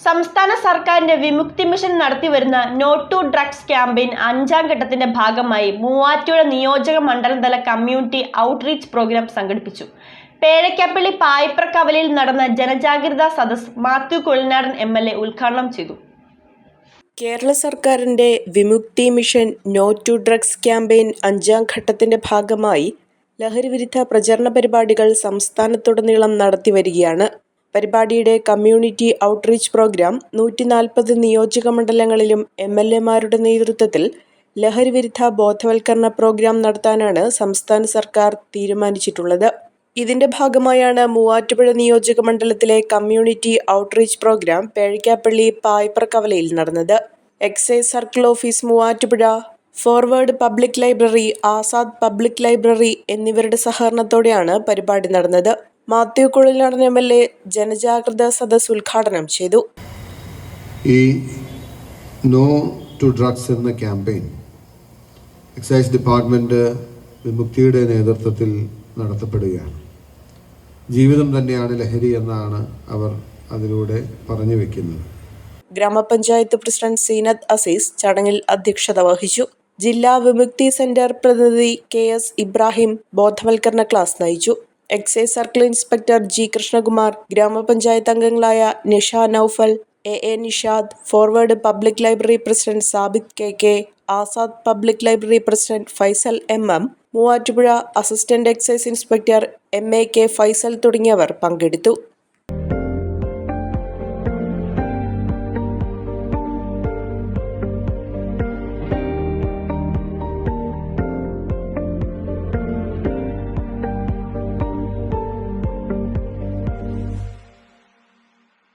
സംസ്ഥാന സർക്കാരിന്റെ വിമുക്തി മിഷൻ നടത്തിവരുന്ന നോ ടു ഡ്രഗ്സ് ക്യാമ്പയിൻ അഞ്ചാം ഘട്ടത്തിന്റെ ഭാഗമായി മൂവാറ്റുപുഴ നിയോജക മണ്ഡലതല കമ്മ്യൂണിറ്റി ഔട്ട്റീച്ച് പ്രോഗ്രാം സംഘടിപ്പിച്ചു. പേഴയ്ക്കപ്പള്ളി പായിപ്രക്കവലയിൽ നടന്ന ജനജാഗ്രതാ സദസ് Mathew Kuzhalnadan M L A ഉദ്ഘാടനം ചെയ്തു. കേരള സർക്കാരിന്റെ Vimukthi mission no to drugs campaign അഞ്ചാം ഘട്ടത്തിന്റെ ഭാഗമായി ലഹരിവിരുദ്ധ പ്രചരണ പരിപാടികൾ സംസ്ഥാനത്തുടനീളം നടത്തിവരികയാണ് പരിപാടിയുടെ കമ്മ്യൂണിറ്റി ഔട്ട്റീച്ച് പ്രോഗ്രാം നൂറ്റി നാൽപ്പത് നിയോജക മണ്ഡലങ്ങളിലും എം എൽ എമാരുടെ നേതൃത്വത്തിൽ ലഹരിവിരുദ്ധ ബോധവൽക്കരണ പ്രോഗ്രാം നടത്താനാണ് സംസ്ഥാന സർക്കാർ തീരുമാനിച്ചിട്ടുള്ളത്. ഇതിന്റെ ഭാഗമായാണ് മൂവാറ്റുപുഴ നിയോജക മണ്ഡലത്തിലെ കമ്മ്യൂണിറ്റി ഔട്ട്റീച്ച് പ്രോഗ്രാം പേഴിക്കാപ്പള്ളി പായ്പ്രക്കവലയിൽ നടന്നത്. Excise circle office Muvattupuzha. Forward public library Azad public library എന്നിവരുടെ സഹകരണത്തോടെയാണ് പരിപാടി നടന്നത്. Mathew Kuzhalnadan M L A ജനജാഗ്രത സദസ് ഉദ്ഘാടനം ചെയ്തു. ഈ നോ ടു ഡ്രഗ്സ് എന്ന ക്യാമ്പയിൻ എക്സൈസ് ഡിപ്പാർട്ട്മെന്റ് വിമുക്തിയുടെ നേതൃത്വത്തിൽ നടത്തപ്പെടുകയാണ്. ജീവിതം തന്നെയാണ് ലഹരി എന്നാണ് അവർ അതിലൂടെ പറഞ്ഞു വെക്കുന്നത് ഗ്രാമപഞ്ചായത്ത് പ്രസിഡന്റ് സീനത്ത് അസീസ് ചടങ്ങിൽ അധ്യക്ഷത വഹിച്ചു. ജില്ലാ വിമുക്തി സെന്റർ പ്രതിനിധി കെ എസ് ഇബ്രാഹിം ബോധവൽക്കരണ ക്ലാസ് നയിച്ചു. Excise circle inspector G Krishnakumar ഗ്രാമപഞ്ചായത്ത് അംഗങ്ങളായ Nisha Noufal A A Nishad forward public library president Sabith K K Azad public library president Faisal M M Muvattupuzha assistant excise inspector M A K Faisal തുടങ്ങിയവർ പങ്കെടുത്തു.